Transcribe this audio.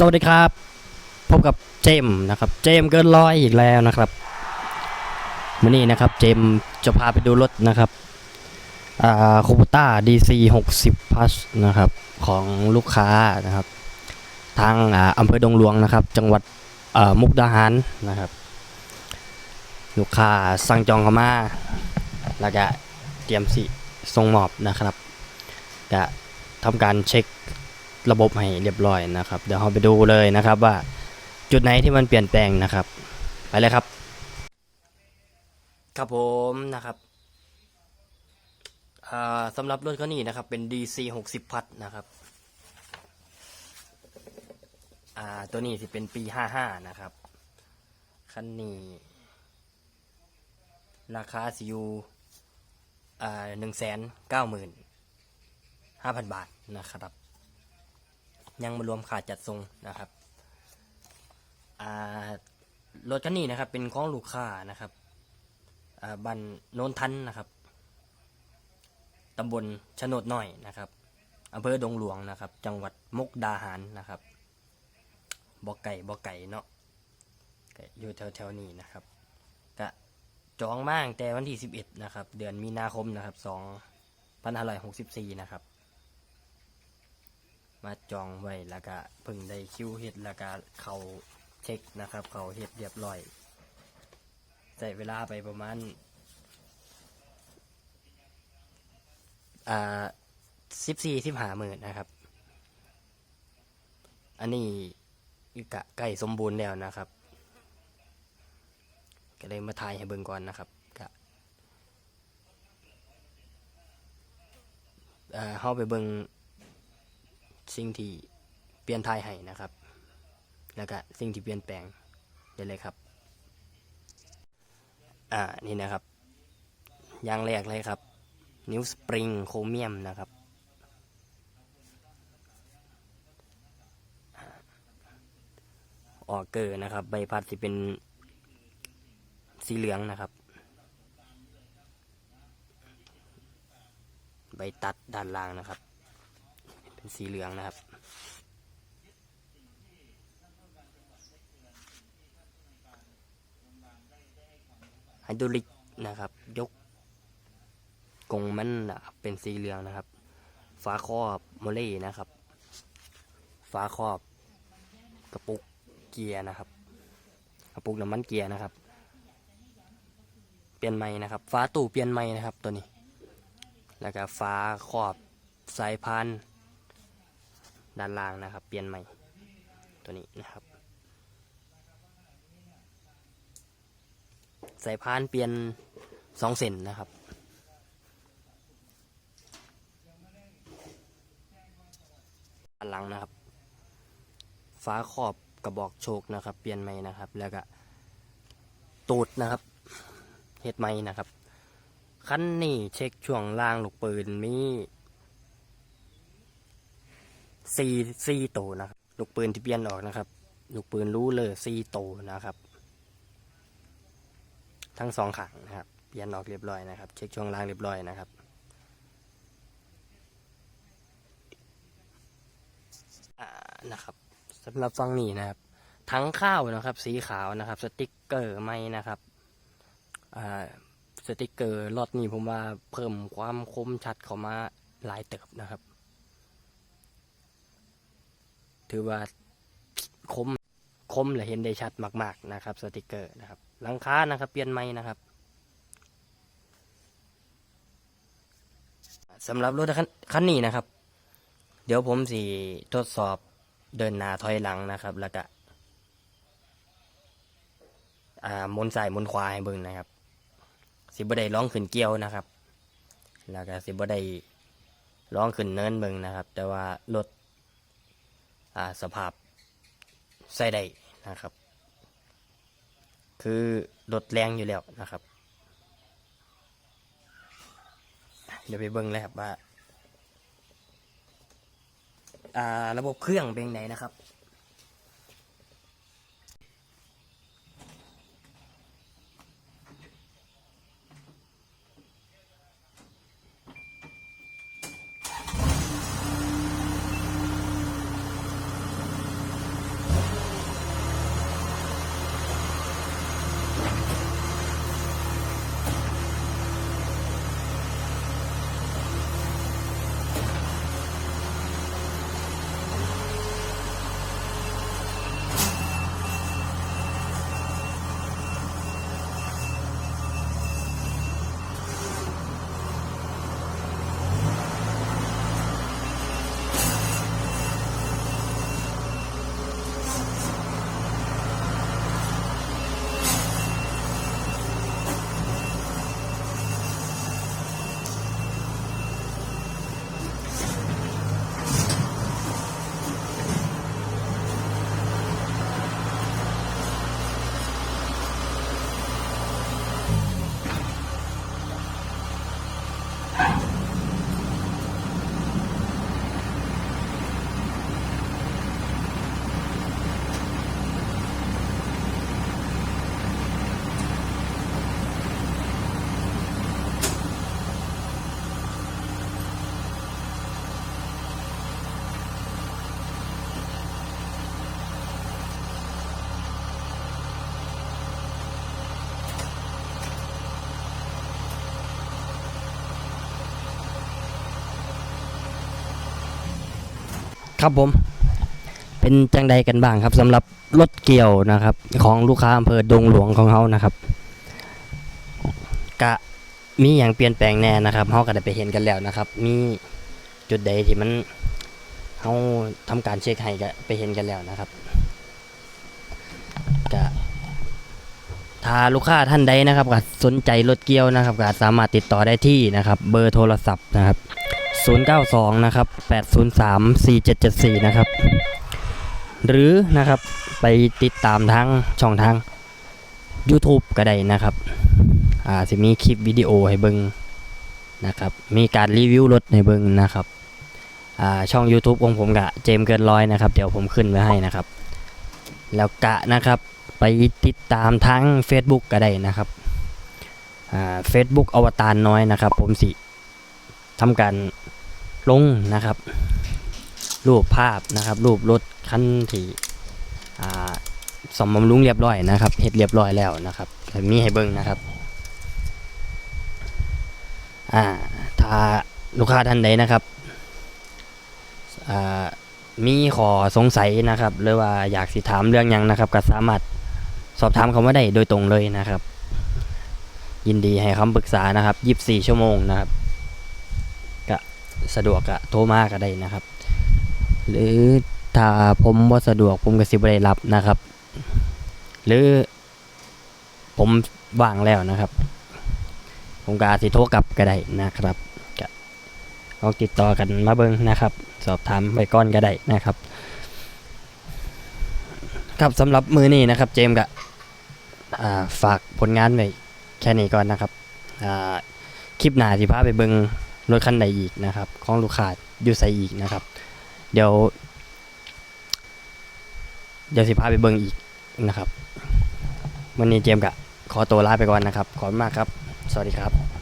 สวัสดีครับ พบกับเจมส์นะครับ เจมส์เกินร้อยอีกแล้วนะครับวันนี้นะครับ เจมส์จะพาไปดูรถนะครับอ่าคูปต้า DC 60 plus นะครับ ของลูกค้านะครับ ทางอ่าอำเภอดงหลวงนะครับ จังหวัดอ่ามุกดาหารนะครับ ลูกค้าสั่งจองเข้ามาแล้วก็เตรียมสิส่งมอบนะครับก็ทำการเช็ค ระบบให้เรียบร้อยนะครับ เดี๋ยวเราไปดูเลยนะครับว่าจุดไหนที่มันเปลี่ยนแปลงนะครับ ไปเลยครับ ครับผมนะครับสำหรับรถคันนี้นะครับ เป็น DC 60 พัดนะครับตัวนี้สิเป็นปี 55 นะครับ คันนี้ ราคาสิอยู่หนึ่งแสนเก้าหมื่นห้าพันบาทนะครับ ยังมารวมขาดจัดทรงนะครับรถคันนี้นะครับ เป็นของลูกค้านะครับอ่าบันโนนทันนะครับตำบลชนดน้อยนะครับอำเภอดงหลวงนะครับ จังหวัดมุกดาหารนะครับบ่อไก่บ่อไก่เนาะอยู่แถวๆนี้นะครับก็จองมากแต่วันที่ 11 นะครับ เดือนมีนาคมนะครับ 2564 นะครับ มาจองไว้แล้วก็เพิ่งได้คิวเฮ็ดแล้วก็เขาเช็คนะครับ เขาเฮ็ดเรียบร้อยใช้เวลาไปประมาณอ่าสิบสี่สิบห้าหมื่นนะครับ อันนี้กะใกล้สมบูรณ์แล้วนะครับ ก็เลยมาถ่ายให้เบิ่งก่อนนะครับกะเอ่อเข้าไปเบิ่ง สิ่งที่เปลี่ยนทายให้นะครับ แล้วก็สิ่งที่เปลี่ยนแปลงได้เลยครับ อ่านี่นะครับอย่างแรกเลยครับ นิ้วสปริงโครเมียมนะครับอออกเกอร์นะครับ ใบพัดที่เป็นสีเหลืองนะครับ ใบตัดด้านล่างนะครับ เป็นสีเหลืองนะครับ ไฮดรอลิกนะครับ ยกกงมันนะครับเป็นสีเหลืองนะครับ ฝาครอบโมเล่นะครับ ฝาครอบกระปุกเกียร์นะครับ กระปุกน้ำมันเกียร์นะครับ เปลี่ยนใหม่นะครับ ฝาตู้เปลี่ยนใหม่นะครับตัวนี้ แล้วก็ฝาครอบสายพาน ด้านล่างนะครับ เปลี่ยนใหม่ตัวนี้นะครับ สายพานเปลี่ยนสองเซนนะครับ ด้านหลังนะครับฟ้าขอบกระบอกโชคนะครับ เปลี่ยนใหม่นะครับ แล้วก็ตูดนะครับเฮ็ดใหม่นะครับคันนี้เช็คช่วงล่างลูกปืนมี สี่สี่โตนะครับลูกปืนที่เปลี่ยนออกนะครับ ลูกปืนรู้เลยสี่โตนะครับ ทั้งสองขังนะครับ เปลี่ยนออกเรียบร้อยนะครับ เช็คช่วงล่างเรียบร้อยนะครับอ่านะครับสำหรับฟังนี้นะครับ ทั้งข้าวนะครับ สีขาวนะครับ สติกเกอร์ไม่นะครับอ่าสติกเกอร์ลอตนี้ผมว่าเพิ่มความคมชัดเข้ามาหลายเติบนะครับ ถือว่าคมคมและเห็นได้ชัดมาก ๆ นะครับ สติกเกอร์นะครับหลังคานะครับ เปลี่ยนใหม่นะครับสำหรับรถคันนี้นะครับ เดี๋ยวผมสิทดสอบเดินหน้าถอยหลังนะครับ แล้วก็มุนซ้ายมุนขวาให้เบิ่งนะครับ สิบ่ได้ร้องขึ้นเกี่ยวนะครับ แล้วก็สิบ่ได้ร้องขึ้นเนินเบิ่งนะครับ แต่ว่ารถ สภาพใส่ได้นะครับ คือลดแรงอยู่แล้วนะครับ เดี๋ยวไปเบิ้งเลยครับว่าอ่าระบบเครื่องเป็นไหนนะครับ ครับผม เป็นจังใดกันบ้างครับสำหรับรถเกี่ยวนะครับ ของลูกค้าอำเภอดงหลวงของเขานะครับ กะมีอย่างเปลี่ยนแปลงแน่นะครับเขาก็ได้ไปเห็นกันแล้วนะครับ มีจุดใดที่มันเขาทำการเช็คให้ก็ไปเห็นกันแล้วนะครับกะถ้าลูกค้าท่านใดนะครับก็สนใจรถเกี่ยวนะครับก็สามารถติดต่อได้ที่นะครับ เบอร์โทรศัพท์นะครับ 092 นะครับ 803 4774 นะครับ หรือนะครับไปติดตามทางช่องทาง YouTube ก็ได้นะครับ อ่าจะมีคลิปวิดีโอให้เบิงนะครับ มีการรีวิวรถให้เบิงนะครับ อ่าช่อง YouTube ของผมกะเจมเกินร้อยนะครับ เดี๋ยวผมขึ้นไว้ให้นะครับ แล้วกะนะครับไปติดตามทาง Facebook ก็ได้นะครับอ่า Facebook อวตารน้อยนะครับ ผมสิทำการ ลงนะครับ รูปภาพนะครับ รูปรถคันที่สมบำรุงเรียบร้อยนะครับเฮ็ดเรียบร้อยแล้วนะครับมีให้เบิ่งนะครับอ่าถ้าลูกค้าท่านใดนะครับอ่ามีขอสงสัยนะครับ หรือว่าอยากสิถามเรื่องยังนะครับก็สามารถสอบถามเขามาได้โดยตรงเลยนะครับ ยินดีให้คำปรึกษานะครับ 24 ชั่วโมงนะครับ สะดวกก็โทรมาก็ได้นะครับ หรือถ้าผมว่าสะดวกผมก็สิบได้รับนะครับ หรือผมว่างแล้วนะครับ ผมก็อาสิโทรกลับก็ได้นะครับก็ลองติดต่อกันมาเบิ่งนะครับ สอบถามไปก่อนก็ได้นะครับ ครับสำหรับมือนี้นะครับ เจมส์ก็ฝากผลงานไว้แค่นี้ก่อนนะครับคลิปหน้าสิพาไปเบิ่ง รถคันใดอีกนะครับ ของลูกค้าอยู่ใส่อีกนะครับ เดี๋ยว เดี๋ยวสิพาไปเบิ่งอีกนะครับวันนี้เจมส์กะขอตัวลาไปก่อนนะครับ ขอบคุณมากครับ สวัสดีครับ